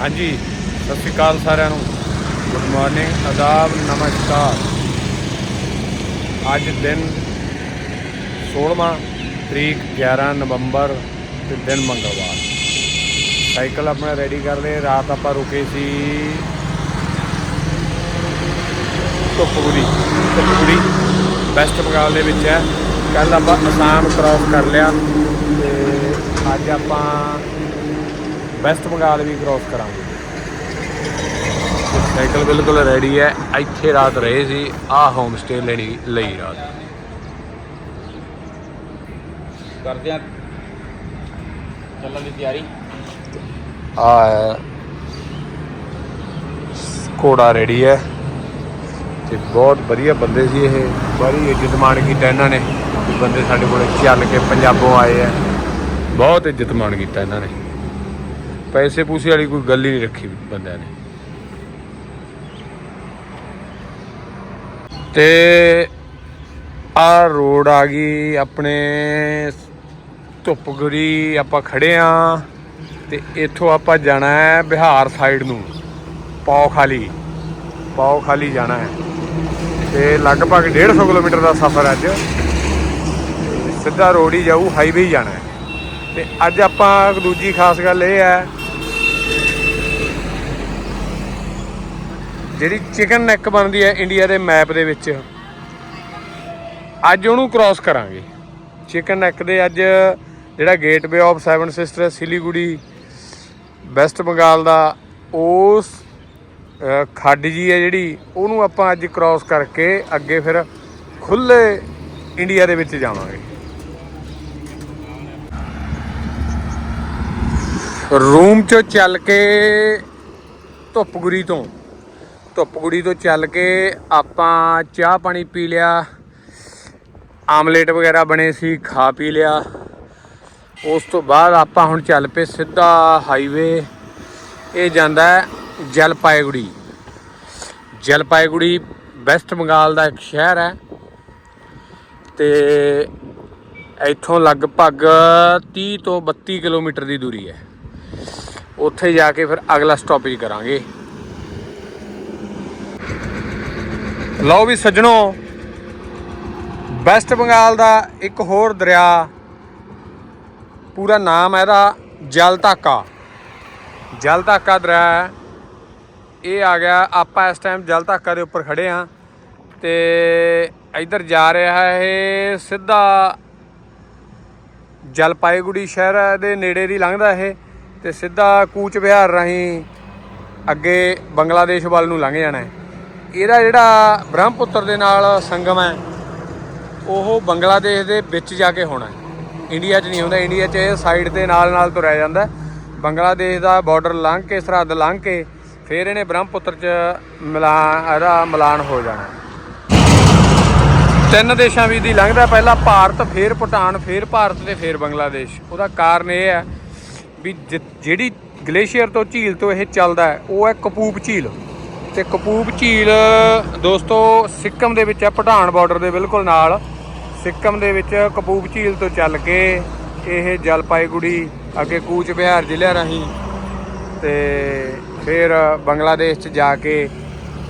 ਹਾਂਜੀ, ਸਤਿ ਸ਼੍ਰੀ ਅਕਾਲ ਸਾਰਿਆਂ ਨੂੰ। ਗੁੱਡ ਮਾਰਨਿੰਗ ਆਦਾਬ, ਨਮਸਕਾਰ। ਅੱਜ ਦਿਨ 16ਵਾਂ ਤਰੀਕ 11 ਨਵੰਬਰ ਤੇ ਦਿਨ ਮੰਗਲਵਾਰ। ਸਾਈਕਲ ਆਪਣਾ ਰੈਡੀ ਕਰ ਲਏ, ਰਾਤ ਆਪਾਂ ਰੁਕੇ ਸੀ ਧੁੱਪਗੁੜੀ ਧੁੱਪਗੁੜੀ ਵੈਸਟ ਬੰਗਾਲ ਦੇ ਵਿੱਚ ਹੈ। ਕੱਲ ਆਪਾਂ ਅਸਾਮ ਕ੍ਰਾਸ ਕਰ ਲਿਆ ਤੇ ਅੱਜ ਆਪਾਂ ਵੈਸਟ ਬੰਗਾਲ ਵੀ ਕ੍ਰਾਸ ਕਰਾਂਗੇ। ਸਾਈਕਲ ਬਿਲਕੁਲ ਰੈਡੀ ਹੈ। ਇੱਥੇ ਰਾਤ ਰਹੇ ਸੀ। ਆਹ ਹੋਮ ਸਟੇ ਲੈਣੀ ਲਈ ਰਾਤ। ਕਰਦੇ ਆ ਚੱਲਣ ਦੀ ਤਿਆਰੀ। ਆ ਘੋੜਾ ਰੈਡੀ ਹੈ। ਤੇ ਬਹੁਤ ਵਧੀਆ ਬੰਦੇ ਸੀ ਇਹ। ਬੜੀ ਇੱਜ਼ਤ ਮਾਣ ਕੀਤਾ ਇਹਨਾਂ ਨੇ। ਬੰਦੇ ਸਾਡੇ ਕੋਲੇ ਚੱਲ ਕੇ ਪੰਜਾਬੋਂ ਆਏ ਆ ਬਹੁਤ ਇੱਜ਼ਤ ਮਾਣ ਕੀਤਾ ਇਹਨਾਂ ਨੇ। ਪੈਸੇ ਪੂਸੇ ਵਾਲੀ ਕੋਈ ਗੱਲ ਹੀ ਨਹੀਂ ਰੱਖੀ ਬੰਦਿਆਂ ਨੇ। ਤੇ ਆ ਰੋਡ ਆ ਗਈ ਆਪਣੇ ਧੁੱਪਗੁਰੀ, ਆਪਾਂ ਖੜੇ ਆ ਤੇ ਇੱਥੋਂ ਆਪਾਂ ਜਾਣਾ ਹੈ ਬਿਹਾਰ ਸਾਈਡ ਨੂੰ ਪੌ ਖਾਲੀ ਪੌ ਖਾਲੀ ਜਾਣਾ ਹੈ। ਤੇ ਲਗਭਗ 150 ਕਿਲੋਮੀਟਰ ਦਾ ਸਫ਼ਰ ਅੱਜ। ਸਿੱਧਾ ਰੋਡ ਹੀ ਜਾਊ ਹਾਈਵੇ ਹੀ ਜਾਣਾ ਹੈ। ਤੇ ਅੱਜ ਆਪਾਂ ਇੱਕ ਦੂਜੀ ਖਾਸ ਗੱਲ ਇਹ ਹੈ ਜਿਹੜੀ ਚਿਕਨ ਨੈਕ ਬਣਦੀ ਹੈ ਇੰਡੀਆ ਦੇ ਮੈਪ ਦੇ ਵਿੱਚ, ਅੱਜ ਉਹਨੂੰ ਕ੍ਰਾਸ ਕਰਾਂਗੇ। ਚਿਕਨ ਨੈਕ ਦੇ ਅੱਜ ਜਿਹੜਾ gateway of seven sister Siliguri west Bengal ਦਾ, ਉਸ ਖੱਡ ਜੀ ਹੈ ਜਿਹੜੀ, ਉਹਨੂੰ ਆਪਾਂ ਅੱਜ ਕ੍ਰਾਸ ਕਰਕੇ ਅੱਗੇ ਫਿਰ ਖੁੱਲੇ ਇੰਡੀਆ ਦੇ ਵਿੱਚ ਜਾਵਾਂਗੇ। ਰੂਮ ਚੋਂ ਚੱਲ ਕੇ ਧੁੱਪਗੁਰੀ ਤੋਂ ਧੁੱਪਗੁੜੀ ਤੋਂ ਚੱਲ ਕੇ ਆਪਾਂ ਚਾਹ ਪਾਣੀ ਪੀ ਲਿਆ। ਆਮਲੇਟ ਵਗੈਰਾ ਬਣੇ ਸੀ, ਖਾ ਪੀ ਲਿਆ। ਉਸ ਤੋਂ ਬਾਅਦ ਆਪਾਂ ਹੁਣ ਚੱਲ ਪਏ ਸਿੱਧਾ ਹਾਈਵੇ ਇਹ ਜਾਂਦਾ ਹੈ ਜਲਪਾਈਗੁੜੀ। ਜਲਪਾਈਗੁੜੀ ਵੈਸਟ ਬੰਗਾਲ ਦਾ ਇੱਕ ਸ਼ਹਿਰ ਹੈ ਤੇ ਇੱਥੋਂ ਲਗਭਗ 30 ਤੋਂ 32 ਕਿਲੋਮੀਟਰ ਦੀ ਦੂਰੀ ਹੈ। ਉੱਥੇ ਜਾ ਕੇ ਫਿਰ ਅਗਲਾ ਸਟਾਪੇਜ ਕਰਾਂਗੇ। ਲਓ ਵੀ ਸੱਜਣੋ ਵੈਸਟ ਬੰਗਾਲ ਦਾ ਇੱਕ ਹੋਰ ਦਰਿਆ, ਪੂਰਾ ਨਾਮ ਹੈ ਇਹਦਾ ਜਲ ਧਾਕਾ ਜਲ ਧਾਕਾ ਦਰਿਆ ਇਹ ਆ ਗਿਆ, ਆਪਾਂ ਇਸ ਟਾਈਮ ਜਲ ਧਾਕਾ ਦੇ ਉੱਪਰ ਖੜੇ ਆ ਤੇ ਇੱਧਰ ਜਾ ਰਿਹਾ ਹੈ ਇਹ ਸਿੱਧਾ ਜਲਪਾਈਗੁੜੀ ਸ਼ਹਿਰ ਦੇ ਨੇੜੇ ਦੀ ਲੰਘਦਾ ਇਹ ਤੇ ਸਿੱਧਾ ਕੂਚ ਬਿਹਾਰ ਰਾਹੀਂ ਅੱਗੇ ਬੰਗਲਾਦੇਸ਼ ਵੱਲ ਨੂੰ ਲੰਘ ਜਾਣਾ ਹੈ। ਇਹਦਾ ਜਿਹੜਾ ਬ੍ਰਹਮਪੁੱਤਰ ਦੇ ਨਾਲ ਸੰਗਮ ਹੈ, ਉਹ ਬੰਗਲਾਦੇਸ਼ ਦੇ ਵਿੱਚ ਜਾ ਕੇ ਹੋਣਾ ਇੰਡੀਆ 'ਚ ਨਹੀਂ ਹੁੰਦਾ, ਇੰਡੀਆ 'ਚ ਇਹ ਸਾਈਡ ਦੇ ਨਾਲ ਨਾਲ ਤੁਰਿਆ ਜਾਂਦਾ ਬੰਗਲਾਦੇਸ਼ ਦਾ ਬਾਰਡਰ ਲੰਘ ਕੇ, ਸਰਹੱਦ ਲੰਘ ਕੇ, ਫਿਰ ਇਹਨੇ ਬ੍ਰਹਮਪੁੱਤਰ 'ਚ ਮਿਲਾਨ ਇਹਦਾ ਮਿਲਾਨ ਹੋ ਜਾਣਾ ਤਿੰਨ ਦੇਸ਼ਾਂ ਵਿੱਚ ਦੀ ਲੰਘਦਾ ਪਹਿਲਾਂ ਭਾਰਤ, ਫਿਰ ਭੂਟਾਨ, ਫਿਰ ਭਾਰਤ ਤੇ ਫਿਰ ਬੰਗਲਾਦੇਸ਼। ਉਹਦਾ ਕਾਰਨ ਇਹ ਹੈ ਵੀ ਜਿਹੜੀ ਗਲੇਸ਼ੀਅਰ ਤੋਂ ਝੀਲ ਤੋਂ ਇਹ ਚੱਲਦਾ ਉਹ ਹੈ ਕਪੂਪ ਝੀਲ ਤੇ ਕਪੂਪ ਝੀਲ, ਦੋਸਤੋ, ਸਿੱਕਮ ਦੇ ਵਿੱਚ ਹੈ ਪਠਾਨ ਬਾਰਡਰ ਦੇ ਬਿਲਕੁਲ ਨਾਲ। ਸਿੱਕਮ ਦੇ ਵਿੱਚ ਕਪੂਪ ਝੀਲ ਤੋਂ ਚੱਲ ਕੇ ਇਹ ਜਲਪਾਈਗੁੜੀ, ਅੱਗੇ ਕੂਚ ਬਿਹਾਰ ਜ਼ਿਲ੍ਹਾ ਰਾਹੀਂ ਤੇ ਫਿਰ ਬੰਗਲਾਦੇਸ਼ 'ਚ ਜਾ ਕੇ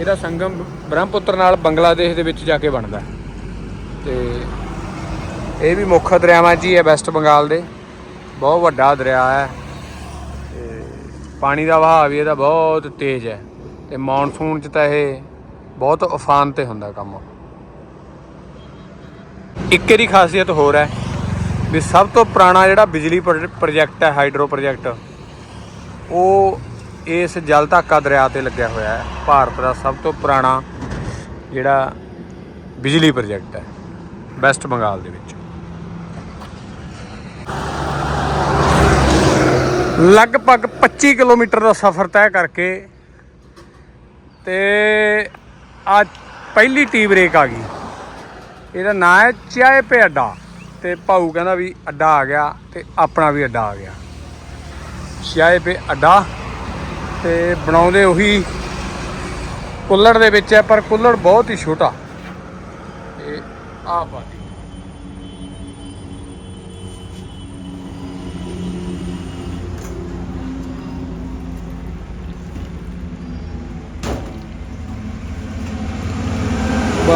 ਇਹਦਾ ਸੰਗਮ ਬ੍ਰਹਮਪੁੱਤਰ ਨਾਲ ਬੰਗਲਾਦੇਸ਼ ਦੇ ਵਿੱਚ ਜਾ ਕੇ ਬਣਦਾ ਹੈ। ਤੇ ਇਹ ਵੀ ਮੁੱਖ ਦਰਿਆਵਾਂ 'ਚ ਹੀ ਹੈ ਵੈਸਟ ਬੰਗਾਲ ਦੇ। ਬਹੁਤ ਵੱਡਾ ਦਰਿਆ ਹੈ। ਤੇ ਪਾਣੀ ਦਾ ਵਹਾਅ ਵੀ ਇਹਦਾ ਬਹੁਤ ਤੇਜ਼ ਹੈ। ਤੇ ਮੌਨਸੂਨ 'ਚ ਤਾਂ ਇਹ ਬਹੁਤ ਉਫਾਨ ਤੇ ਹੁੰਦਾ ਕੰਮ। ਇੱਕ ਇਹਦੀ ਖਾਸੀਅਤ ਹੋਰ ਹੈ ਵੀ ਸਭ ਤੋਂ ਪੁਰਾਣਾ ਜਿਹੜਾ ਬਿਜਲੀ ਪ੍ਰੋਜ- ਪ੍ਰੋਜੈਕਟ ਹੈ, ਹਾਈਡਰੋ ਪ੍ਰੋਜੈਕਟ, ਉਹ ਇਸ ਜਲ ਧਾਕਾ ਦਰਿਆ ਤੇ ਲੱਗਿਆ ਹੋਇਆ ਹੈ। ਭਾਰਤ ਦਾ ਸਭ ਤੋਂ ਪੁਰਾਣਾ ਜਿਹੜਾ ਬਿਜਲੀ ਪ੍ਰੋਜੈਕਟ ਹੈ, ਵੈਸਟ ਬੰਗਾਲ ਦੇ ਵਿੱਚ। ਲਗਭਗ 25 ਕਿਲੋਮੀਟਰ ਦਾ ਸਫ਼ਰ ਤੈਅ ਕਰਕੇ ਤੇ ਅੱਜ ਪਹਿਲੀ ਟੀ ਬ੍ਰੇਕ ਆ ਗਈ। ਇਹਦਾ ਨਾਂ ਹੈ ਚਾਏ ਪੇ ਅੱਡਾ ਤੇ ਭਾਊ ਕਹਿੰਦਾ ਵੀ ਅੱਡਾ ਆ ਗਿਆ ਤੇ ਆਪਣਾ ਵੀ ਅੱਡਾ ਆ ਗਿਆ। ਚਾਏ ਪੇ ਅੱਡਾ ਤੇ ਬਣਾਉਂਦੇ ਉਹੀ ਕੁੱਲੜ ਦੇ ਵਿੱਚ ਹੈ, ਪਰ ਕੁੱਲੜ ਬਹੁਤ ਹੀ ਛੋਟਾ। ਇਹ ਆ ਪਾਟੀ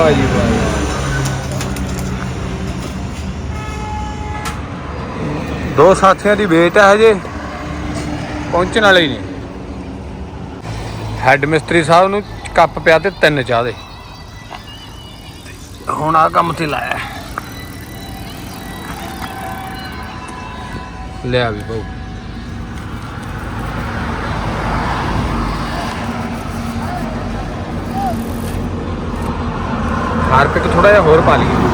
ਵਾਹ ਜੀ ਵਾਹ ਦੋ ਸਾਥੀਆਂ ਦੀ ਵੇਟ ਹੈ ਹਜੇ, ਪਹੁੰਚਣ ਵਾਲੇ ਹੀ ਨੇ ਹੈੱਡ ਮਿਸਤਰੀ ਸਾਹਿਬ ਨੂੰ ਕੱਪ ਪਿਆ ਤੇ ਤਿੰਨ ਚਾਹ ਦੇ। ਹੁਣ ਆ ਕੰਮ ਤੇ ਲਾਇਆ। ਲਿਆ ਵੀ ਬਾਊ ਹਾਰਪਿਕ ਥੋੜਾ ਜਿਹਾ ਹੋਰ ਪਾ ਲਈਏ।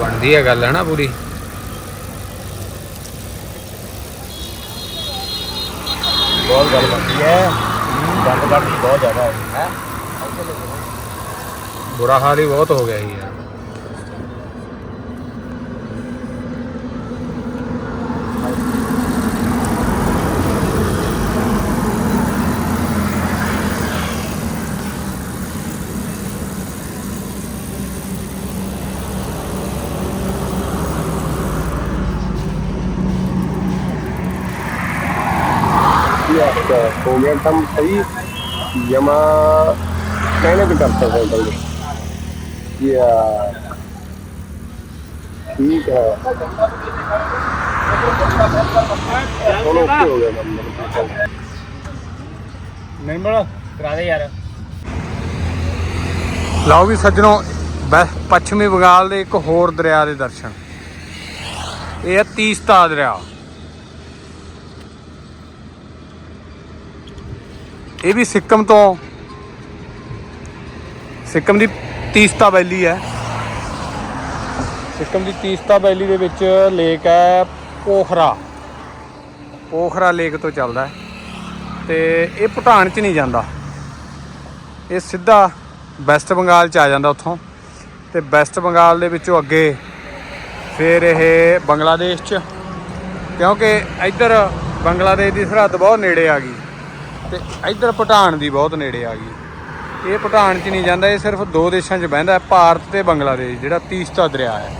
ਬਣਦੀ ਹੈ ਗੱਲ ਹੈ ਨਾ ਪੂਰੀ? ਬਹੁਤ ਗੱਲ ਬਣਦੀ ਹੈ। ਗੰਦ ਕੱਢਦੀ ਬਹੁਤ ਜ਼ਿਆਦਾ ਹੈ। ਹੈ ਬੁਰਾ ਹਾਲ ਹੀ ਬਹੁਤ ਹੋ ਗਿਆ ਯਾਰ। हो गया काम सही जमा कहने पे करते हैं होटल में या ठीक है चलो ओके हो गया काम ਨਹੀਂ ਬੜਾ ਕਰਾ ਦੇ ਯਾਰ ਲਓ ਵੀ ਸੱਜਣੋ ਬੈ- ਪੱਛਮੀ ਬੰਗਾਲ ਦੇ ਇੱਕ ਹੋਰ ਦਰਿਆ ਦੇ ਦਰਸ਼ਨ ਇਹ ਹੈ ਤੀਸਤਾ ਦਰਿਆ ਇਹ ਵੀ ਸਿੱਕਮ ਤੋਂ ਸਿੱਕਮ ਦੀ ਤੀਸਤਾ ਵੈਲੀ ਹੈ। ਸਿੱਕਮ ਦੀ ਤੀਸਤਾ ਵੈਲੀ ਦੇ ਵਿੱਚ ਲੇਕ ਹੈ ਪੋਖਰਾ। ਪੋਖਰਾ ਲੇਕ ਤੋਂ ਚੱਲਦਾ ਹੈ ਤੇ ਇਹ ਭੂਟਾਨ ਚ ਨਹੀਂ ਜਾਂਦਾ। ਇਹ ਸਿੱਧਾ ਵੈਸਟ ਬੰਗਾਲ ਚ ਆ ਜਾਂਦਾ ਉੱਥੋਂ ਤੇ ਵੈਸਟ ਬੰਗਾਲ ਦੇ ਵਿੱਚੋਂ ਅੱਗੇ ਫਿਰ ਇਹ ਬੰਗਲਾਦੇਸ਼ ਚ ਕਿਉਂਕਿ ਇੱਧਰ ਬੰਗਲਾਦੇਸ਼ ਦੀ ਸਰਹੱਦ ਬਹੁਤ ਨੇੜੇ ਆ ਗਈ। ਤੇ ਇੱਧਰ ਭੂਟਾਨ ਦੀ ਬਹੁਤ ਨੇੜੇ ਆ ਗਈ। ਇਹ ਭੂਟਾਨ ਚ ਨਹੀਂ ਜਾਂਦਾ, ਇਹ ਸਿਰਫ ਦੋ ਦੇਸ਼ਾਂ 'ਚ ਬਹਿੰਦਾ ਹੈ, ਭਾਰਤ ਤੇ ਬੰਗਲਾਦੇਸ਼, ਜਿਹੜਾ ਤੀਸਤਾ ਦਰਿਆ ਹੈ।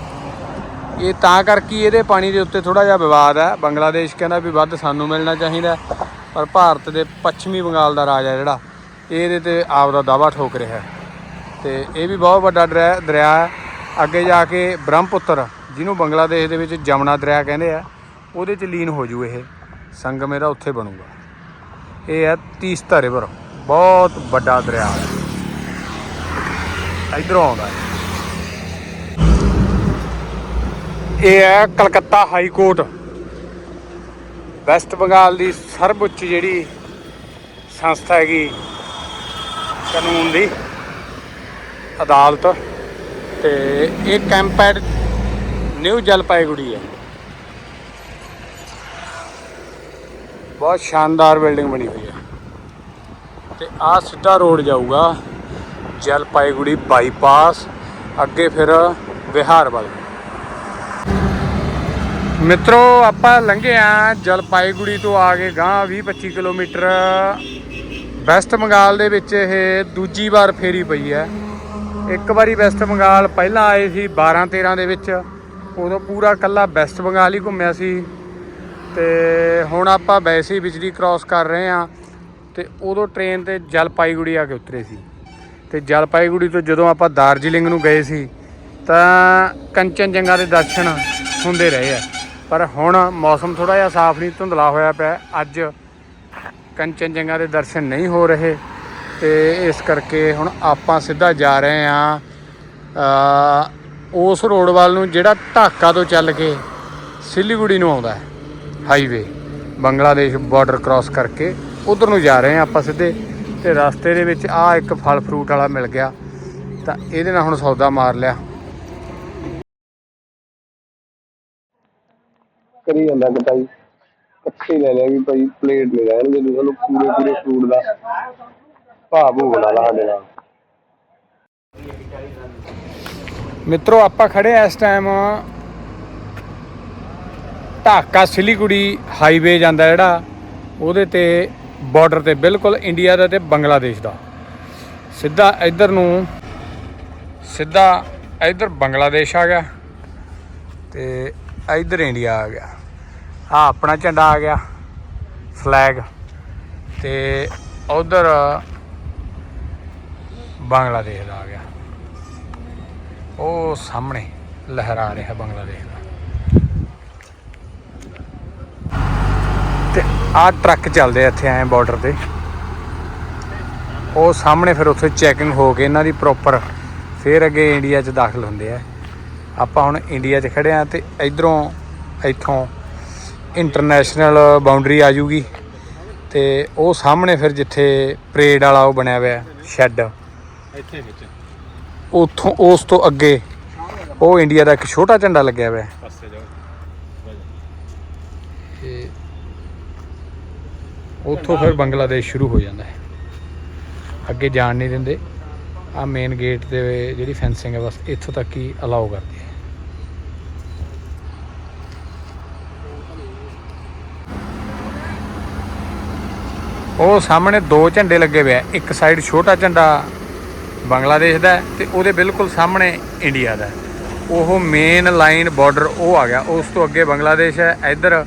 ਇਹ ਤਾਂ ਕਰਕੇ ਇਹਦੇ ਪਾਣੀ ਦੇ ਉੱਤੇ ਥੋੜਾ ਜਿਹਾ ਵਿਵਾਦ ਹੈ। ਬੰਗਲਾਦੇਸ਼ ਕਹਿੰਦਾ ਵੀ ਵੱਧ ਸਾਨੂੰ ਮਿਲਣਾ ਚਾਹੀਦਾ ਪਰ ਭਾਰਤ ਦੇ ਪੱਛਮੀ ਬੰਗਾਲ ਦਾ ਰਾਜ ਹੈ ਜਿਹੜਾ, ਇਹਦੇ ਤੇ ਆਪ ਦਾ ਦਾਵਾ ਠੋਕ ਰਿਹਾ ਹੈ। ਤੇ ਇਹ ਵੀ ਬਹੁਤ ਵੱਡਾ ਦਰਿਆ ਦਰਿਆ ਹੈ। ਅੱਗੇ ਜਾ ਕੇ ਬ੍ਰਹਮਪੁੱਤਰ, ਜਿਹਨੂੰ ਬੰਗਲਾਦੇਸ਼ ਦੇ ਵਿੱਚ ਜਮਨਾ ਦਰਿਆ ਕਹਿੰਦੇ ਆ, ਉਹਦੇ ਚ ਲੀਨ ਹੋ ਜੂ ਇਹ। ਸੰਗਮ ਇਹਦਾ ਉੱਥੇ ਬਣੂਗਾ। ਇਹ ਹੈ ਤੀਸਤਾ ਰਿਵਰ ਬਹੁਤ ਵੱਡਾ ਦਰਿਆ। ਇਧਰੋਂ ਆਉਂਦਾ ਇਹ ਹੈ Calcutta high court. West Bengal ਦੀ ਸਰਵਉੱਚ ਜਿਹੜੀ ਸੰਸਥਾ ਹੈਗੀ, ਕਾਨੂੰਨ ਦੀ ਅਦਾਲਤ। ਤੇ ਇਹ ਕੈਂਪ ਐਟ ਨਿਊ ਜਲਪਾਈਗੁੜੀ ਹੈ। ਬਹੁਤ ਸ਼ਾਨਦਾਰ ਬਿਲਡਿੰਗ ਬਣੀ ਹੋਈ ਹੈ। ਤੇ ਆ ਸਿੱਧਾ ਰੋਡ ਜਾਊਗਾ, ਜਲਪਾਈਗੁੜੀ ਬਾਈਪਾਸ, ਅੱਗੇ ਫਿਰ ਬਿਹਾਰ ਵੱਲ। ਮਿੱਤਰੋ, ਆਪਾਂ ਲੰਘੇ ਆ ਜਲਪਾਈਗੁੜੀ ਤੋਂ ਆ ਕੇ ਗਾਂ 20 25 ਕਿਲੋਮੀਟਰ। ਵੈਸਟ ਬੰਗਾਲ ਦੇ ਵਿੱਚ ਇਹ ਦੂਜੀ ਵਾਰ ਫੇਰੀ ਪਈ ਹੈ। ਇੱਕ ਵਾਰੀ ਵੈਸਟ ਬੰਗਾਲ ਪਹਿਲਾਂ ਆਏ ਸੀ 12 13 ਦੇ ਵਿੱਚ। ਉਦੋਂ ਪੂਰਾ ਕੱਲਾ ਵੈਸਟ ਬੰਗਾਲ ਹੀ ਘੁੰਮਿਆ ਸੀ। ਤੇ ਹੁਣ ਆਪਾਂ ਵੈਸੇ ਹੀ ਬਿਜਲੀ ਕ੍ਰਾਸ ਕਰ ਰਹੇ ਆ ਤੇ ਉਦੋਂ ਟ੍ਰੇਨ ਤੇ ਜਲਪਾਈਗੁੜੀ ਆ ਕੇ ਉਤਰੇ ਸੀ। ਤੇ ਜਲਪਾਈਗੁੜੀ ਤੋਂ ਜਦੋਂ ਆਪਾਂ ਦਾਰਜੀਲਿੰਗ ਨੂੰ ਗਏ ਸੀ, ਤਾਂ ਕੰਚਨਜੰਗਾ ਦੇ ਦਰਸ਼ਨ ਹੁੰਦੇ ਰਹੇ ਆ। ਪਰ ਹੁਣ ਮੌਸਮ ਥੋੜਾ ਜਿਹਾ ਸਾਫ਼ ਨਹੀਂ, ਧੁੰਦਲਾ ਹੋਇਆ ਪਿਆ। ਅੱਜ ਕੰਚਨਜੰਗਾ ਦੇ ਦਰਸ਼ਨ ਨਹੀਂ ਹੋ ਰਹੇ ਤੇ ਇਸ ਕਰਕੇ ਹੁਣ ਆਪਾਂ ਸਿੱਧਾ ਜਾ ਰਹੇ ਆ ਉਸ ਰੋਡ ਵੱਲ ਨੂੰ ਜਿਹੜਾ ਢਾਕਾ ਤੋਂ ਚੱਲ ਕੇ ਸਿਲੀਗੁੜੀ ਨੂੰ ਆਉਂਦਾ ਹੈ। ਹਾਈਵੇ ਬੰਗਲਾਦੇਸ਼ ਬਾਰਡਰ ਕ੍ਰਾਸ ਕਰਕੇ ਉਧਰ ਨੂੰ ਜਾ ਰਹੇ ਆ ਆਪਾਂ ਸਿੱਧੇ ਤੇ ਰਸਤੇ ਦੇ ਵਿੱਚ ਆ ਇੱਕ ਫਲ ਫਰੂਟ ਵਾਲਾ ਮਿਲ ਗਿਆ ਤਾਂ ਇਹਦੇ ਨਾਲ ਹੁਣ ਸੌਦਾ ਮਾਰ ਲਿਆ। ਕਰੀ ਜਾਂਦਾ ਕਿ ਭਾਈ ਇਕੱਠੇ ਲੈ ਲਿਆ ਵੀ ਭਾਈ ਪਲੇਟ ਰਹਿਣਗੇ ਤੁਸੀਂ ਸਾਨੂੰ ਪੂਰੇ ਪੂਰੇ ਫੂਡ ਦਾ ਭਾਅ ਭੂਗ ਲਾ ਲਾ ਸਾਡੇ ਨਾਲ। ਮਿੱਤਰੋ ਆਪਾਂ ਖੜੇ ਆ ਇਸ ਟਾਈਮ ਢਾਕਾ ਸਿਲੀਗੁੜੀ ਹਾਈਵੇ ਜਾਂਦਾ ਜਿਹੜਾ, ਉਹਦੇ ਤੇ ਬਾਰਡਰ ਤੇ ਬਿਲਕੁਲ ਇੰਡੀਆ ਦਾ ਤੇ ਬੰਗਲਾਦੇਸ਼ ਦਾ। ਸਿੱਧਾ ਇੱਧਰ ਨੂੰ, ਸਿੱਧਾ ਇੱਧਰ ਬੰਗਲਾਦੇਸ਼ ਆ ਗਿਆ ਤੇ ਇੱਧਰ ਇੰਡੀਆ ਆ ਗਿਆ। ਆ ਆਪਣਾ ਝੰਡਾ ਆ ਗਿਆ ਫਲੈਗ ਤੇ ਉਧਰ ਬੰਗਲਾਦੇਸ਼ ਦਾ ਆ ਗਿਆ। ਉਹ ਸਾਹਮਣੇ ਲਹਿਰਾ ਰਿਹਾ ਬੰਗਲਾਦੇਸ਼ ਦਾ ਤੇ ਆ ਟਰੱਕ ਚੱਲਦੇ ਇੱਥੇ ਐ ਬਾਰਡਰ ਤੇ। ਉਹ ਸਾਹਮਣੇ ਫਿਰ ਉੱਥੇ ਚੈਕਿੰਗ ਹੋ ਕੇ ਇਹਨਾਂ ਦੀ ਪ੍ਰੋਪਰ ਫਿਰ ਅੱਗੇ ਇੰਡੀਆ 'ਚ ਦਾਖਲ ਹੁੰਦੇ ਆ। ਆਪਾਂ ਹੁਣ ਇੰਡੀਆ 'ਚ ਖੜੇ ਆ ਤੇ ਇਧਰੋਂ ਇੱਥੋਂ ਇੰਟਰਨੈਸ਼ਨਲ ਬਾਉਂਡਰੀ ਆ ਜੂਗੀ ਤੇ ਉਹ ਸਾਹਮਣੇ ਫਿਰ ਜਿੱਥੇ ਪਰੇਡ ਵਾਲਾ ਉਹ ਬਣਿਆ ਹੋਇਆ ਸ਼ੈੱਡ ਇੱਥੇ ਵਿੱਚ। ਉੱਥੋਂ ਉਸ ਤੋਂ ਅੱਗੇ ਉਹ ਇੰਡੀਆ ਦਾ ਇੱਕ ਛੋਟਾ ਝੰਡਾ ਲੱਗਿਆ ਹੋਇਆ ਪਾਸੇ ਜਾਓ ਤੇ ਉੱਥੋਂ ਫਿਰ ਬੰਗਲਾਦੇਸ਼ ਸ਼ੁਰੂ ਹੋ ਜਾਂਦਾ ਹੈ। ਅੱਗੇ ਜਾਣ ਨਹੀਂ ਦਿੰਦੇ। ਆ ਮੇਨ ਗੇਟ ਦੇ ਜਿਹੜੀ ਫੈਂਸਿੰਗ ਹੈ, ਬਸ ਇੱਥੋਂ ਤੱਕ ਹੀ ਅਲਾਉ ਕਰਦੀ ਹੈ। ਉਹ ਸਾਹਮਣੇ ਦੋ ਝੰਡੇ ਲੱਗੇ ਹੋਏ ਆ। ਇੱਕ ਸਾਈਡ ਛੋਟਾ ਝੰਡਾ ਬੰਗਲਾਦੇਸ਼ ਦਾ ਹੈ ਤੇ ਉਹਦੇ ਬਿਲਕੁਲ ਸਾਹਮਣੇ ਇੰਡੀਆ ਦਾ ਉਹ ਮੇਨ ਲਾਈਨ ਬਾਰਡਰ ਉਹ ਆ ਗਿਆ। ਉਸ ਤੋਂ ਅੱਗੇ ਬੰਗਲਾਦੇਸ਼ ਹੈ, ਇੱਧਰ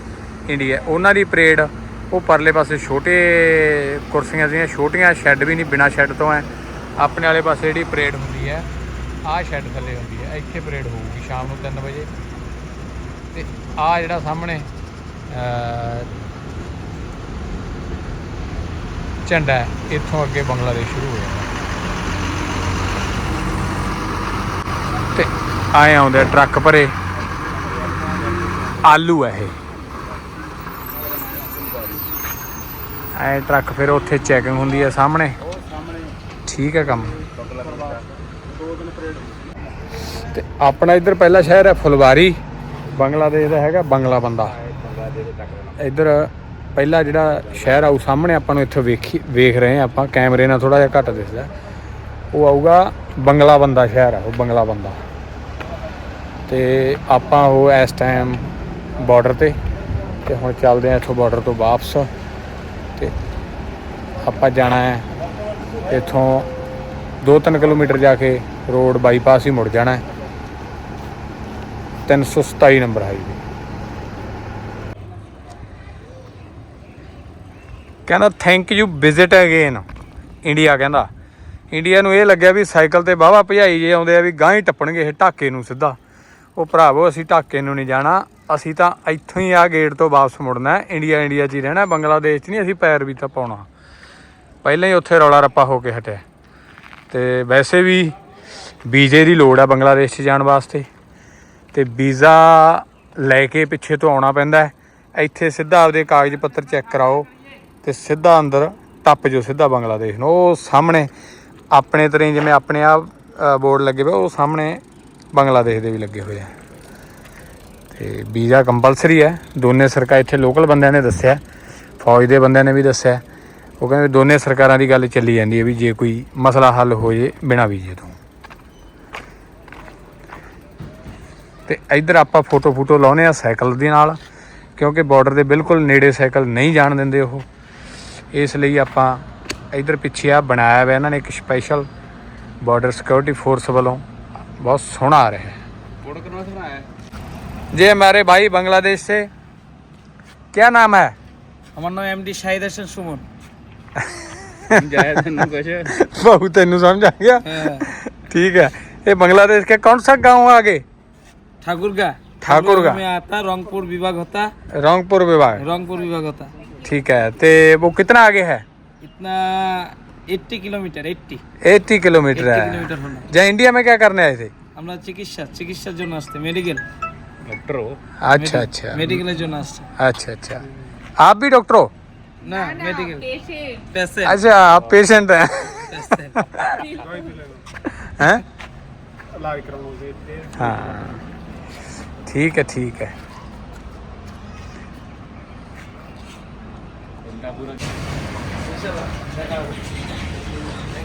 ਇੰਡੀਆ ਉਹਨਾਂ ਦੀ ਪਰੇਡ ਉਹ ਪਰਲੇ ਪਾਸੇ ਛੋਟੇ ਕੁਰਸੀਆਂ ਸੀਗੀਆਂ ਛੋਟੀਆਂ ਸ਼ੈੱਡ ਵੀ ਨਹੀਂ ਬਿਨਾ ਸ਼ੈੱਡ ਤੋਂ ਹੈ ਆਪਣੇ ਵਾਲੇ ਪਾਸੇ ਜਿਹੜੀ ਪਰੇਡ ਹੁੰਦੀ ਹੈ ਆਹ ਸ਼ੈੱਡ ਥੱਲੇ ਹੁੰਦੀ ਹੈ ਇੱਥੇ ਪਰੇਡ ਹੋਊਗੀ ਸ਼ਾਮ ਨੂੰ 3 ਵਜੇ। ਤੇ ਆਹ ਜਿਹੜਾ ਸਾਹਮਣੇ ਝੰਡਾ ਹੈ, ਇੱਥੋਂ ਅੱਗੇ ਬੰਗਲਾਦੇਸ਼ ਸ਼ੁਰੂ ਹੋ ਜਾਂਦਾ। ਤੇ ਆਏ ਆਉਂਦੇ ਟਰੱਕ ਭਰੇ। ਆਲੂ ਹੈ ਇਹ। ਐ ਟਰੱਕ ਫਿਰ ਉੱਥੇ ਚੈਕਿੰਗ ਹੁੰਦੀ ਹੈ ਸਾਹਮਣੇ। ਠੀਕ ਹੈ ਕੰਮ। ਤੇ ਆਪਣਾ ਇੱਧਰ ਪਹਿਲਾ ਸ਼ਹਿਰ ਹੈ ਫੁਲਵਾਰੀ। ਬੰਗਲਾਦੇਸ਼ ਦਾ ਹੈਗਾ ਬੰਗਲਾ ਬੰਦਾ। ਇੱਧਰ ਪਹਿਲਾ ਜਿਹੜਾ ਸ਼ਹਿਰ ਆਊ ਸਾਹਮਣੇ ਆਪਾਂ ਨੂੰ ਇੱਥੇ ਵੇਖੀ ਵੇਖ ਰਹੇ ਹਾਂ ਆਪਾਂ। ਕੈਮਰੇ ਨਾਲ ਥੋੜਾ ਜਿਹਾ ਘੱਟ ਦਿਸਦਾ। ਉਹ ਆਊਗਾ ਬੰਗਲਾ ਬੰਦਾ ਸ਼ਹਿਰ ਆ, ਉਹ ਬੰਗਲਾ ਬੰਦਾ। ਤੇ ਆਪਾਂ ਉਹ ਇਸ ਟਾਈਮ ਬਾਰਡਰ ਤੇ। ਤੇ ਹੁਣ ਚੱਲਦੇ ਆ ਇੱਥੋਂ ਬਾਰਡਰ ਤੋਂ ਵਾਪਸ। ਤੇ ਆਪਾਂ ਜਾਣਾ ਹੈ ਇੱਥੋਂ 2-3 ਕਿਲੋਮੀਟਰ ਜਾ ਕੇ ਰੋਡ ਬਾਈਪਾਸ ਹੀ ਮੁੜ ਜਾਣਾ ਹੈ। 327 ਨੰਬਰ ਹਾਈਵੇ ਕਹਿੰਦਾ thank you visit again India ਕਹਿੰਦਾ। ਇੰਡੀਆ ਨੂੰ ਇਹ ਲੱਗਿਆ ਵੀ ਸਾਈਕਲ ਤੇ ਬਾਵਾ ਭਜਾਈ ਜੇ ਆਉਂਦੇ ਆ ਵੀ ਗਾਂ ਹੀ ਟੱਪਣਗੇ ਇਹ ਢਾਕੇ ਨੂੰ ਸਿੱਧਾ। ਉਹ ਭਰਾਵੋ, ਅਸੀਂ ਢਾਕੇ ਨੂੰ ਨਹੀਂ ਜਾਣਾ। ਅਸੀਂ ਤਾਂ ਇੱਥੋਂ ਹੀ ਆ ਗੇਟ ਤੋਂ ਵਾਪਸ ਮੁੜਨਾ ਇੰਡੀਆ ਇੰਡੀਆ 'ਚ ਹੀ ਰਹਿਣਾ ਬੰਗਲਾਦੇਸ਼ 'ਚ ਨਹੀਂ, ਅਸੀਂ ਪੈਰ ਵੀ ਤਾਂ ਪਾਉਣਾ। ਪਹਿਲਾਂ ਹੀ ਉੱਥੇ ਰੌਲਾ ਰੱਪਾ ਹੋ ਕੇ ਹਟਿਆ। ਤੇ ਵੈਸੇ ਵੀ ਵੀਜ਼ੇ ਦੀ ਲੋੜ ਆ ਬੰਗਲਾਦੇਸ਼ 'ਚ ਜਾਣ ਵਾਸਤੇ। ਤੇ ਵੀਜ਼ਾ ਲੈ ਕੇ ਪਿੱਛੇ ਤੋਂ ਆਉਣਾ ਪੈਂਦਾ ਇੱਥੇ ਸਿੱਧਾ ਆਪਦੇ ਕਾਗਜ਼ ਪੱਤਰ ਚੈੱਕ ਕਰਾਓ ਤੇ ਸਿੱਧਾ ਅੰਦਰ ਟੱਪ ਜੋ ਸਿੱਧਾ ਬੰਗਲਾਦੇਸ਼ ਨੂੰ। ਉਹ ਸਾਹਮਣੇ, ਆਪਣੇ ਤਰ੍ਹਾਂ ਜਿਵੇਂ ਆਪਣੇ ਆ ਬੋਰਡ ਲੱਗੇ ਹੋਏ ਉਹ ਸਾਹਮਣੇ ਬੰਗਲਾਦੇਸ਼ ਦੇ ਵੀ ਲੱਗੇ ਹੋਏ ਆ। ਤੇ ਵੀਜ਼ਾ ਕੰਪਲਸਰੀ ਹੈ। ਦੋਨੇ ਸਰਕਾਰ ਇੱਥੇ ਲੋਕਲ ਬੰਦਿਆਂ ਨੇ ਦੱਸਿਆ। ਫੌਜ ਦੇ ਬੰਦਿਆਂ ਨੇ ਵੀ ਦੱਸਿਆ। ਉਹ ਕਹਿੰਦੇ ਦੋਨੇ ਸਰਕਾਰਾਂ ਦੀ ਗੱਲ ਚੱਲੀ ਜਾਂਦੀ ਹੈ ਵੀ ਜੇ ਕੋਈ ਮਸਲਾ ਹੱਲ ਹੋ ਜੇ ਬਿਨਾਂ ਵੀਜ਼ੇ ਤੋਂ। ਤੇ ਇੱਧਰ ਆਪਾਂ ਫੋਟੋ ਫੋਟੋ ਲਾਉਨੇ ਆ ਸਾਈਕਲ ਦੇ ਨਾਲ, ਕਿਉਂਕਿ ਬਾਰਡਰ ਦੇ ਬਿਲਕੁਲ ਨੇੜੇ ਸਾਈਕਲ ਨਹੀਂ ਜਾਣ ਦਿੰਦੇ ਉਹ। ਇਸ ਲਈ ਆਪਾਂ ਇੱਧਰ ਪਿੱਛੇ ਆ, ਬਣਾਇਆ ਹੋਇਆ ਇਹਨਾਂ ਨੇ ਇੱਕ ਸਪੈਸ਼ਲ ਬਾਰਡਰ ਸਿਕਿਉਰਿਟੀ ਫੋਰਸ ਵੱਲੋਂ। बहुत सोना आ रहे हैं जी हमारे भाई बांग्लादेश से क्या नाम है हमारा नाम एम डी शाहिद हसन सुमन बहुत तेन समझ आ गया ठीक है ये बांग्लादेश का कौन सा गांव है आगे ठाकुरगा ठाकुरगा में आता रंगपुर विभाग होता रंगपुर विभाग रंगपुर विभाग होता ठीक है तो वो कितना आगे है इतना 80 किलोमीटर 80 80 किलोमीटर है। जहाँ इंडिया में क्या करने आए थे? हम আমরা चिकित्सा চিকিৎসার জন্য আসতে মেডিকেল ডক্টর अच्छा अच्छा। मेडिकल जो আসতে अच्छा अच्छा। आप भी डॉक्टर हो? ना मेडिकल पेशेंट अच्छा आप पेशेंट हैं। हाँ? हैं? हाँ। ठीक है ठीक है। पूरा।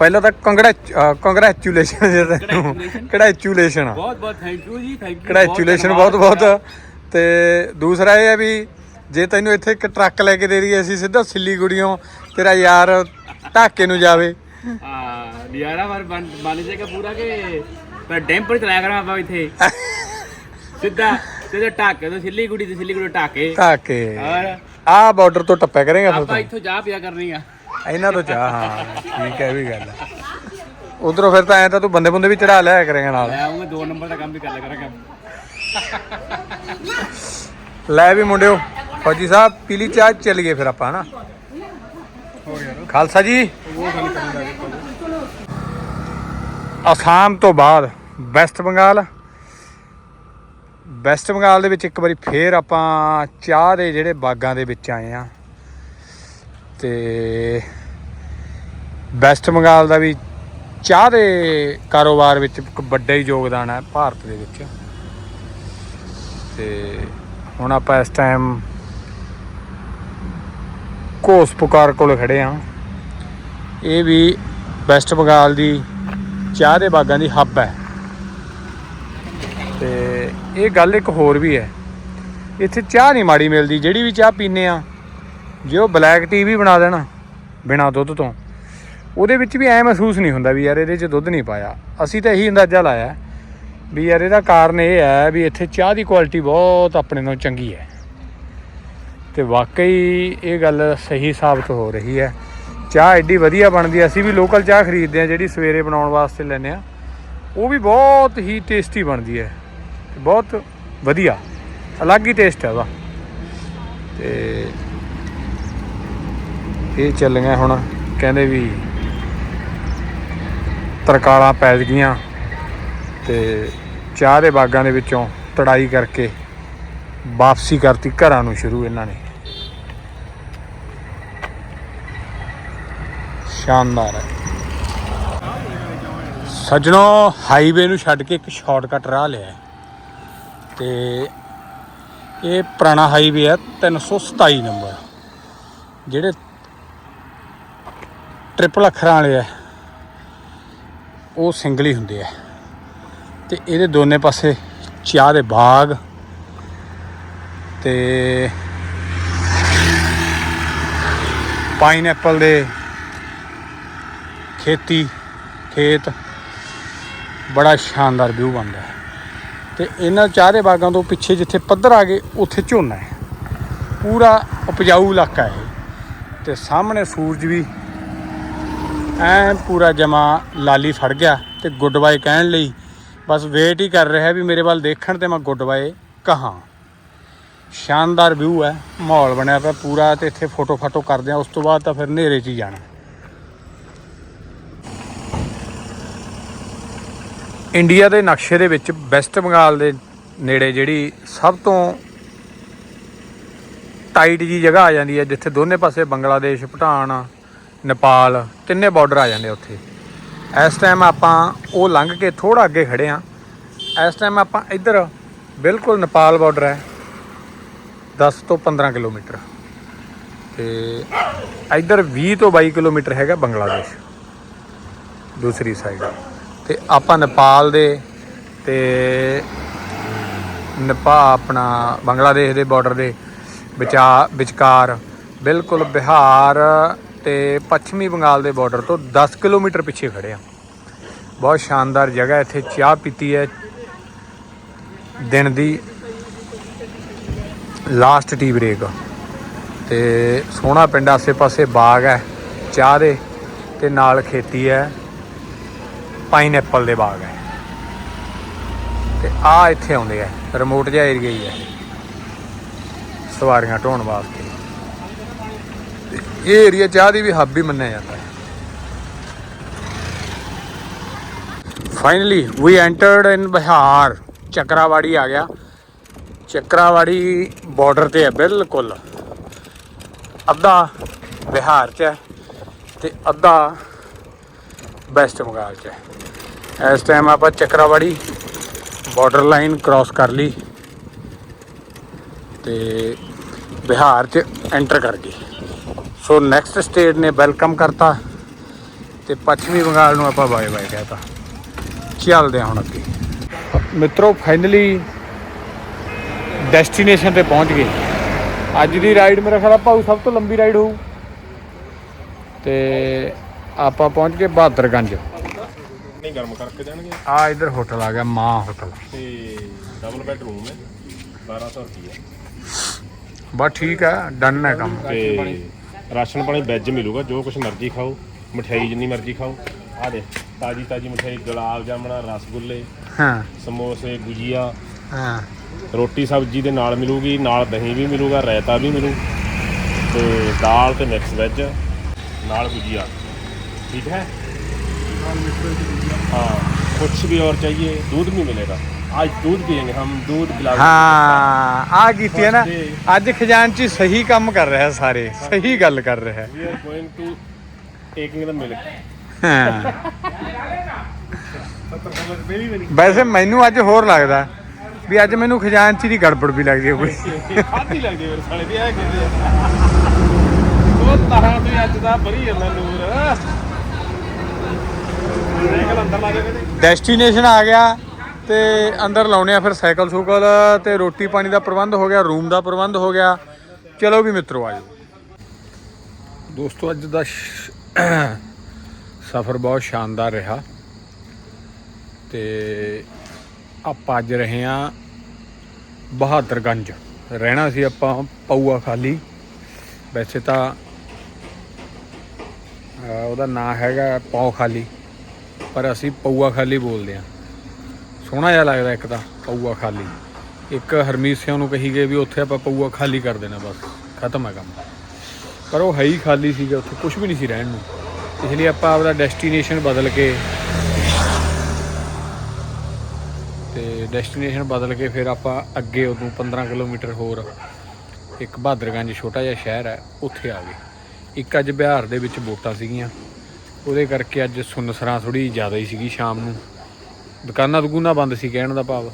ਪਹਿਲਾਂ ਤਾਂ ਕੰਗੜਾ ਕੰਗ੍ਰੈਚੁਲੇਸ਼ਨ ਜਿਹੜਾ ਤੈਨੂੰ। ਕੰਗ੍ਰੈਚੁਲੇਸ਼ਨ ਬਹੁਤ ਬਹੁਤ ਥੈਂਕ ਯੂ ਜੀ ਥੈਂਕ ਯੂ ਕੰਗ੍ਰੈਚੁਲੇਸ਼ਨ ਬਹੁਤ ਬਹੁਤ। ਤੇ ਦੂਸਰਾ ਇਹ ਹੈ ਵੀ ਜੇ ਤੈਨੂੰ ਇੱਥੇ ਇੱਕ ਟਰੱਕ ਲੈ ਕੇ ਦੇ ਦਈਏ ਅਸੀਂ ਸਿੱਧਾ ਸਿੱਲੀਗੁੜੀਓਂ ਤੇਰਾ ਯਾਰ ਢਾਕੇ ਨੂੰ ਜਾਵੇ। ਹਾਂ ਨਿਆਰਾ ਮਰ ਬਣ ਜਾਏਗਾ ਪੂਰਾ ਕਿ ਪਰ ਡੈਂਪਰ ਚਲਾਇਆ ਕਰਾਂ ਆਪਾਂ ਇੱਥੇ। ਸਿੱਧਾ ਸਿੱਧਾ ਢਾਕੇ ਤੋਂ ਸਿੱਲੀ ਗੁੜੀ ਤੇ ਸਿੱਲੀ ਗੁੜੀ ਢਾਕੇ। ਢਾਕੇ। ਔਰ ਆਹ ਬਾਰਡਰ ਤੋਂ ਟੱਪਿਆ ਕਰੇਗਾ ਫਿਰ ਆਪਾਂ ਇੱਥੋਂ ਜਾ ਪਿਆ ਕਰਨੀ ਆ। ਇਹਨਾਂ ਤੋਂ ਚਾਹ ਹਾਂ। ਠੀਕ ਹੈ ਇਹ ਵੀ ਗੱਲ ਹੈ। ਉਧਰੋਂ ਫਿਰ ਤਾਂ ਐ ਤਾਂ ਤੂੰ ਬੰਦੇ ਬੰਦੇ ਵੀ ਚੜਾ ਲਿਆ ਕਰੇਗਾ ਨਾਲ। ਮੈਂ ਆਉਂਗਾ ਦੋ ਨੰਬਰ ਦਾ ਕੰਮ ਵੀ ਕਰ ਲਿਆ ਕਰਾਂਗਾ। ਲੈ ਵੀ ਮੁੰਡਿਓ ਫੌਜੀ ਸਾਹਿਬ ਪੀਲੀ ਚਾਹ ਚੱਲ ਗਏ ਫਿਰ ਆਪਾਂ ਹਨਾ? ਖਾਲਸਾ ਜੀ। ਅਸਾਮ ਤੋਂ ਬਾਅਦ ਵੈਸਟ ਬੰਗਾਲ। ਵੈਸਟ ਬੰਗਾਲ ਦੇ ਵਿੱਚ ਇੱਕ ਵਾਰੀ ਫੇਰ ਆਪਾਂ ਚਾਹ ਦੇ ਜਿਹੜੇ ਬਾਗਾਂ ਦੇ ਵਿੱਚ ਆਏ ਆ। ਤੇ ਵੈਸਟ ਬੰਗਾਲ ਦਾ ਵੀ ਚਾਹ ਦੇ ਕਾਰੋਬਾਰ ਵਿੱਚ ਇੱਕ ਵੱਡਾ ਹੀ ਯੋਗਦਾਨ ਹੈ ਭਾਰਤ ਦੇ ਵਿੱਚ। ਤੇ ਹੁਣ ਆਪਾਂ ਇਸ ਟਾਈਮ ਘੋਸ ਪੁਕਾਰ ਕੋਲ ਖੜੇ ਆ ਇਹ ਵੀ ਵੈਸਟ ਬੰਗਾਲ ਦੀ ਚਾਹ ਦੇ ਬਾਗਾਂ ਦੀ ਹੱਬ ਹੈ। ਤੇ ਇਹ ਗੱਲ ਇੱਕ ਹੋਰ ਵੀ ਹੈ। ਇੱਥੇ ਚਾਹ ਨਹੀਂ ਮਾੜੀ ਮਿਲਦੀ, ਜਿਹੜੀ ਵੀ ਚਾਹ ਪੀਨੇ ਆ ਜੇ ਉਹ ਬਲੈਕ ਟੀ ਵੀ ਬਣਾ ਦੇਣਾ, ਬਿਨਾ ਦੁੱਧ ਤੋਂ, ਉਹਦੇ ਵਿੱਚ ਵੀ ਐ ਮਹਿਸੂਸ ਨਹੀਂ ਹੁੰਦਾ ਵੀ ਯਾਰ ਇਹਦੇ 'ਚ ਦੁੱਧ ਨਹੀਂ ਪਾਇਆ। ਅਸੀਂ ਤਾਂ ਇਹੀ ਅੰਦਾਜ਼ਾ ਲਾਇਆ ਵੀ ਯਾਰ ਇਹਦਾ ਕਾਰਨ ਇਹ ਹੈ ਵੀ ਇੱਥੇ ਚਾਹ ਦੀ ਕੁਆਲਿਟੀ ਬਹੁਤ ਆਪਣੇ ਨਾਲੋਂ ਚੰਗੀ ਹੈ। ਤੇ ਵਾਕਈ ਇਹ ਗੱਲ ਸਹੀ ਸਾਬਤ ਹੋ ਰਹੀ ਹੈ। ਚਾਹ ਐਡੀ ਵਧੀਆ ਬਣਦੀ ਅਸੀਂ ਵੀ ਲੋਕਲ ਚਾਹ ਖਰੀਦਦੇ ਆ ਜਿਹੜੀ ਸਵੇਰੇ ਬਣਾਉਣ ਵਾਸਤੇ ਲੈਂਦੇ ਆ ਉਹ ਵੀ ਬਹੁਤ ਹੀ ਟੇਸਟੀ ਬਣਦੀ ਹੈ। ਬਹੁਤ ਵਧੀਆ, ਅਲੱਗ ਹੀ ਟੇਸਟ ਹੈ ਉਹਦਾ। ਤੇ ਇਹ ਚੱਲ ਹੁਣ ਕਹਿੰਦੇ ਵੀ ਤਰਕਾਲਾਂ ਪੈ ਗਈਆਂ ਤੇ ਚਾਹ ਦੇ ਬਾਗਾਂ ਦੇ ਵਿੱਚੋਂ ਤੜਾਈ ਕਰਕੇ ਵਾਪਸੀ ਕਰਤੀ ਘਰਾਂ ਨੂੰ ਸ਼ੁਰੂ ਇਹਨਾਂ ਨੇ ਸ਼ਾਨਦਾਰ ਹੈ ਸੱਜਣੋ ਹਾਈਵੇ ਨੂੰ ਛੱਡ ਕੇ ਇੱਕ ਸ਼ਾਰਟਕਟ ਰਾਹ ਲਿਆ ਹੈ। ਤੇ ਇਹ ਪੁਰਾਣਾ ਹਾਈਵੇ ਹੈ 327 ਨੰਬਰ, ਜਿਹੜੇ ਟ੍ਰਿਪਲ ਅੱਖਰਾਂ ਵਾਲੇ ਆ। ਉਹ ਸਿੰਗਲ ਹੀ ਹੁੰਦੇ ਆ। ਤੇ ਇਹਦੇ ਦੋਨੇ ਪਾਸੇ ਚਾਹ ਦੇ ਬਾਗ। ਤੇ ਪਾਈਨਐਪਲ ਦੇ ਖੇਤੀ, ਖੇਤ ਬੜਾ ਸ਼ਾਨਦਾਰ ਵਿਊ ਬਣਦਾ ਹੈ। ਤੇ ਇਹਨਾਂ ਚਾਹ ਦੇ ਬਾਗਾਂ ਤੋਂ ਪਿੱਛੇ ਜਿੱਥੇ ਪੱਧਰ ਆ ਗਏ, ਉੱਥੇ ਝੋਨਾ ਹੈ। ਪੂਰਾ ਉਪਜਾਊ ਇਲਾਕਾ ਹੈ ਇਹ। ਤੇ ਸਾਹਮਣੇ ਸੂਰਜ ਵੀ ਐ ਪੂਰਾ ਜਮਾ ਲਾਲੀ ਫੜ ਗਿਆ ਤੇ ਗੁੱਡ ਬਾਏ ਕਹਿਣ ਲਈ, ਬਸ ਵੇਟ ਹੀ ਕਰ ਰਿਹਾ ਵੀ ਮੇਰੇ ਵੱਲ ਦੇਖਣ ਤੇ ਮੈਂ ਗੁੱਡ ਬਾਏ ਕਹਾਂ। ਸ਼ਾਨਦਾਰ ਵਿਊ ਹੈ, ਮਾਹੌਲ ਬਣਿਆ ਪਿਆ ਪੂਰਾ ਤੇ ਇੱਥੇ ਫੋਟੋ ਫਾਟੋ ਕਰਦੇ ਆ, ਉਸ ਤੋਂ ਬਾਅਦ ਤਾਂ ਫਿਰ ਹਨੇਰੇ 'ਚ ਹੀ ਜਾਣਾ। ਇੰਡੀਆ ਦੇ ਨਕਸ਼ੇ ਦੇ ਵਿੱਚ ਵੈਸਟ ਬੰਗਾਲ ਦੇ ਨੇੜੇ ਜਿਹੜੀ ਸਭ ਤੋਂ ਟਾਈਟ ਜੀ ਜਗ੍ਹਾ ਆ ਜਾਂਦੀ ਹੈ, ਜਿੱਥੇ ਦੋਨੇ ਪਾਸੇ ਬੰਗਲਾਦੇਸ਼, ਭੂਟਾਨ ਨੇਪਾਲ, ਤਿੰਨੇ ਬਾਰਡਰ ਆ ਜਾਂਦੇ ਉੱਥੇ। ਇਸ ਟਾਈਮ ਆਪਾਂ ਉਹ ਲੰਘ ਕੇ ਥੋੜਾ ਅੱਗੇ ਖੜੇ ਆ ਇਸ ਟਾਈਮ ਆਪਾਂ ਇੱਧਰ, ਬਿਲਕੁਲ ਨੇਪਾਲ ਬਾਰਡਰ ਹੈ। 10 ਤੋਂ 15 ਕਿਲੋਮੀਟਰ। ਤੇ ਇੱਧਰ 20 ਤੋਂ 22 ਕਿਲੋਮੀਟਰ ਹੈਗਾ ਬੰਗਲਾਦੇਸ਼, ਦੂਸਰੀ ਸਾਈਡ ਤੇ ਆਪਾਂ ਨੇਪਾਲ ਦੇ ਤੇ ਨੇਪਾ, ਆਪਣਾ ਬੰਗਲਾਦੇਸ਼ ਦੇ ਬਾਰਡਰ ਦੇ ਵਿਚਾ ਵਿਚਕਾਰ ਬਿਲਕੁਲ ਬਿਹਾਰ ਤੇ ਪੱਛਮੀ ਬੰਗਾਲ ਦੇ ਬਾਰਡਰ ਤੋਂ 10 ਕਿਲੋਮੀਟਰ ਪਿੱਛੇ ਖੜੇ ਆ ਬਹੁਤ ਸ਼ਾਨਦਾਰ ਜਗ੍ਹਾ ਇੱਥੇ ਚਾਹ ਪੀਤੀ ਹੈ। ਦਿਨ ਦੀ ਲਾਸਟ ਟੀ ਬ੍ਰੇਕ ਤੇ ਸੋਹਣਾ ਪਿੰਡ ਆਸੇ-ਪਾਸੇ ਬਾਗ ਹੈ, ਚਾਹ ਦੇ ਤੇ ਨਾਲ ਖੇਤੀ ਹੈ ਪਾਈਨਐਪਲ ਦੇ ਬਾਗ ਹੈ। ਤੇ ਆ ਇੱਥੇ ਆਉਂਦੇ ਆ ਰਿਮੋਟ ਜਿਹਾ ਏਰੀਆ ਹੀ ਹੈ। ਸਵਾਰੀਆਂ ਢੋਣ ਵਾਸਤੇ। ਇਹ ਏਰੀਆ ਚਾਹ ਦੀ ਵੀ ਹੱਬ ਹੀ ਮੰਨਿਆ ਜਾਂਦਾ ਹੈ। Finally we entered in Bihar ਚੱਕਰਾਵਾੜੀ ਆ ਗਿਆ। ਚੱਕਰਾਵਾੜੀ ਬਾਰਡਰ ਤੇ ਹੈ ਬਿਲਕੁਲ। ਅੱਧਾ ਬਿਹਾਰ ਚ ਹੈ ਤੇ ਅੱਧਾ ਵੈਸਟ ਬੰਗਾਲ ਚ ਹੈ। ਇਸ ਟਾਈਮ ਆਪਾਂ ਚੱਕਰਾਵਾੜੀ ਬਾਰਡਰ ਲਾਈਨ ਕ੍ਰਾਸ ਕਰ ਲਈ ਤੇ ਬਿਹਾਰ 'ਚ ਐਂਟਰ ਕਰ ਗਏ। ਸੋ ਨੈਕਸਟ ਸਟੇਟ ਨੇ ਵੈਲਕਮ ਕਰਤਾ ਤੇ ਪੱਛਮੀ ਬੰਗਾਲ ਨੂੰ ਆਪਾਂ ਬਾਏ ਬਾਏ ਕਹਿਤਾ। ਚੱਲਦੇ ਹਾਂ ਹੁਣ ਅੱਗੇ। ਮਿੱਤਰੋ ਫਾਈਨਲੀ ਡੈਸਟੀਨੇਸ਼ਨ ਤੇ ਪਹੁੰਚ ਗਏ। ਅੱਜ ਦੀ ਰਾਈਡ ਮੇਰਾ ਖਿਆਲ ਆ ਭਾਊ ਸਭ ਤੋਂ ਲੰਬੀ ਰਾਈਡ ਹੋਊ। ਤੇ ਆਪਾਂ ਪਹੁੰਚ ਗਏ ਬਹਾਦਰਗੰਜ। ਨਹੀਂ ਗਰਮ ਕਰਕੇ ਦੇਣਗੇ ਆ ਇਧਰ ਹੋਟਲ ਆ ਗਿਆ ਮਾਂ ਹੋਟਲ। ਤੇ ਡਬਲ ਬੈਡਰੂਮ ਹੈ 1200 ਰੁਪਏ ਬਸ ਠੀਕ ਆ ਡਨ ਹੈ ਕੰਮ। ਤੇ ਰਾਸ਼ਨ ਪਾਣੀ ਵੈਜ ਮਿਲੂਗਾ ਜੋ ਕੁਝ ਮਰਜ਼ੀ ਖਾਓ ਮਠਿਆਈ ਜਿੰਨੀ ਮਰਜ਼ੀ ਖਾਓ ਆ ਦੇ ਤਾਜੀ ਤਾਜੀ ਮਠਿਆਈ ਗੁਲਾਬ ਜਾਮਣਾ ਰਸਗੁੱਲੇ ਹਾਂ ਸਮੋਸੇ ਗੁਜੀਆ ਹਾਂ ਰੋਟੀ ਸਬਜ਼ੀ ਦੇ ਨਾਲ ਮਿਲੂਗੀ ਨਾਲ ਦਹੀਂ ਵੀ ਮਿਲੂਗਾ ਰਾਇਤਾ ਵੀ ਮਿਲੂ ਤੇ ਦਾਲ ਤੇ ਮਿਕਸ ਵੈਜ ਨਾਲ ਗੁਜੀਆ ठीक है हाँ कुछ भी और चाहिए दूध भी मिलेगा आज दूध पियेंगे हम दूध गिलास ਹਾਂ ਆ ਕੀਤੀ ਹੈ ਨਾ ਅੱਜ ਖਜ਼ਾਨਚੀ ਸਹੀ ਕੰਮ ਕਰ ਰਿਹਾ ਸਾਰੇ ਸਹੀ ਗੱਲ ਕਰ ਰਿਹਾ We are going to taking the milk. ਹਾਂ ਵੈਸੇ ਮੈਨੂੰ ਅੱਜ ਹੋਰ ਲੱਗਦਾ ਵੀ ਅੱਜ ਮੈਨੂੰ ਖਜ਼ਾਨਚੀ ਦੀ ਗੜਬੜ ਵੀ ਲੱਗਦੀ ਹੈ ਕੋਈ ਖਾਦੀ ਲੱਗਦੀ ਮੇਰੇ ਸਾਲੇ ਦੀ ਇਹ ਕਹਿੰਦੇ ਆ ਉਹ ਤਾਰਾਂ ਤੇ ਅੱਜ ਦਾ ਭਰੀ ਜਾਂਦਾ ਨੂਰ ਸਾਈਕਲ ਅੰਦਰ ਲਾ ਦੇ ਕਹਿੰਦੇ ਡੈਸਟੀਨੇਸ਼ਨ ਆ ਗਿਆ ਤੇ ਅੰਦਰ ਲਾਉਣੇ ਆ ਫਿਰ ਸਾਈਕਲ ਸੂਕਲ ਤੇ ਰੋਟੀ ਪਾਣੀ ਦਾ ਪ੍ਰਬੰਧ ਹੋ ਗਿਆ, ਰੂਮ ਦਾ ਪ੍ਰਬੰਧ ਹੋ ਗਿਆ। ਚਲੋ ਵੀ ਮਿੱਤਰੋ ਆਜੋ ਦੋਸਤੋ, ਅੱਜ ਦਾ ਸਫ਼ਰ ਬਹੁਤ ਸ਼ਾਨਦਾਰ ਰਿਹਾ। ਤੇ ਆਪਾਂ ਅੱਜ ਰਹੇ ਆ ਬਹਾਦਰਗੰਜ। ਰਹਿਣਾ ਸੀ ਆਪਾਂ ਪਊਆ ਖਾਲੀ। ਵੈਸੇ ਤਾਂ ਉਹਦਾ ਨਾਂ ਹੈਗਾ ਪੌ ਖਾਲੀ। ਪਰ ਅਸੀਂ ਪਊਆ ਖਾਲੀ ਬੋਲਦੇ ਆ ਸੋਹਣਾ ਜਿਹਾ ਲੱਗਦਾ ਇੱਕ ਤਾਂ, ਪਊਆ ਖਾਲੀ। ਇੱਕ ਹਰਮੀਤ ਸਿੰਘ ਨੂੰ ਕਹੀ ਗਏ ਵੀ ਉੱਥੇ ਆਪਾਂ ਪਊਆ ਖਾਲੀ ਕਰ ਦੇਣਾ ਬਸ, ਖਤਮ ਹੈ ਕੰਮ। ਪਰ ਉਹ ਹੈ ਹੀ ਖਾਲੀ ਸੀਗਾ, ਉੱਥੇ ਕੁਝ ਵੀ ਨਹੀਂ ਸੀ ਰਹਿਣ ਨੂੰ। ਇਸ ਲਈ ਆਪਾਂ ਆਪਦਾ ਡੈਸਟੀਨੇਸ਼ਨ ਬਦਲ ਕੇ ਤੇ ਡੈਸਟੀਨੇਸ਼ਨ ਬਦਲ ਕੇ ਫਿਰ ਆਪਾਂ ਅੱਗੇ ਉਦੋਂ 15 ਕਿਲੋਮੀਟਰ ਹੋਰ ਇੱਕ ਬਹਾਦਰਗੰਜ ਛੋਟਾ ਜਿਹਾ ਸ਼ਹਿਰ ਹੈ, ਉੱਥੇ ਆ ਗਏ। ਇੱਕ ਅੱਜ ਬਿਹਾਰ ਦੇ ਵਿੱਚ ਵੋਟਾਂ ਸੀਗੀਆਂ। ਉਹਦੇ ਕਰਕੇ ਅੱਜ ਸੁਨਸਰਾਂ ਥੋੜੀ ਜ਼ਿਆਦਾ ਹੀ ਸੀਗੀ ਸ਼ਾਮ ਨੂੰ। ਦੁਕਾਨਾਂ ਦੁਕਾਨਾਂ ਬੰਦ ਸੀ ਕਹਿਣ ਦਾ ਭਾਵ।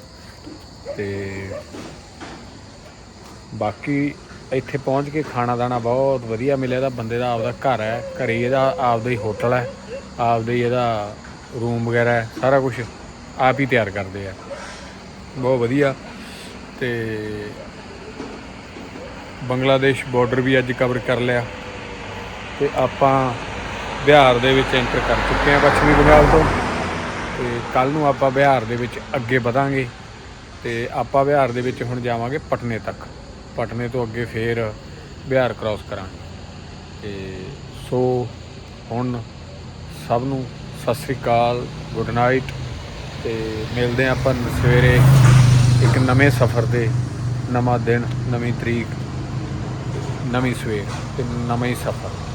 ਤੇ ਬਾਕੀ ਇੱਥੇ ਪਹੁੰਚ ਕੇ ਖਾਣਾ ਦਾਣਾ ਬਹੁਤ ਵਧੀਆ ਮਿਲਿਆ। ਦਾ ਬੰਦੇ ਦਾ ਆਪਦਾ ਘਰ ਹੈ, ਘਰੇ ਹੀ ਇਹਦਾ ਆਪਦਾ ਹੀ ਹੋਟਲ ਹੈ, ਆਪਦਾ ਹੀ ਇਹਦਾ ਰੂਮ ਵਗੈਰਾ ਹੈ, ਸਾਰਾ ਕੁਝ ਆਪ ਹੀ ਤਿਆਰ ਕਰਦੇ ਆ। ਬਹੁਤ ਵਧੀਆ। ਤੇ ਬੰਗਲਾਦੇਸ਼ ਬਾਰਡਰ ਵੀ ਅੱਜ ਕਵਰ ਕਰ ਲਿਆ। ਤੇ ਆਪਾਂ ਬਿਹਾਰ ਦੇ ਵਿੱਚ ਐਂਟਰ ਕਰ ਚੁੱਕੇ ਹਾਂ ਪੱਛਮੀ ਬੰਗਾਲ ਤੋਂ। ਤੇ ਕੱਲ ਨੂੰ ਆਪਾਂ ਬਿਹਾਰ ਦੇ ਵਿੱਚ ਅੱਗੇ ਵਧਾਂਗੇ ਤੇ ਆਪਾਂ ਬਿਹਾਰ ਦੇ ਵਿੱਚ ਹੁਣ ਜਾਵਾਂਗੇ ਪਟਨੇ ਤੱਕ। ਪਟਨੇ ਤੋਂ ਅੱਗੇ ਫੇਰ ਬਿਹਾਰ ਕ੍ਰਾਸ ਕਰਾਂਗੇ। ਤੇ ਸੋ ਹੁਣ ਸਭ ਨੂੰ ਸਤਿ ਸ੍ਰੀ ਅਕਾਲ ਗੁੱਡ ਨਾਈਟ ਤੇ ਮਿਲਦੇ ਹਾਂ ਆਪਾਂ ਸਵੇਰੇ ਇੱਕ ਨਵੇਂ ਸਫ਼ਰ ਦੇ ਨਵਾਂ ਦਿਨ, ਨਵੀਂ ਤਰੀਕ, ਨਵੀਂ ਸਵੇਰ ਤੇ ਨਵਾਂ ਹੀ ਸਫ਼ਰ।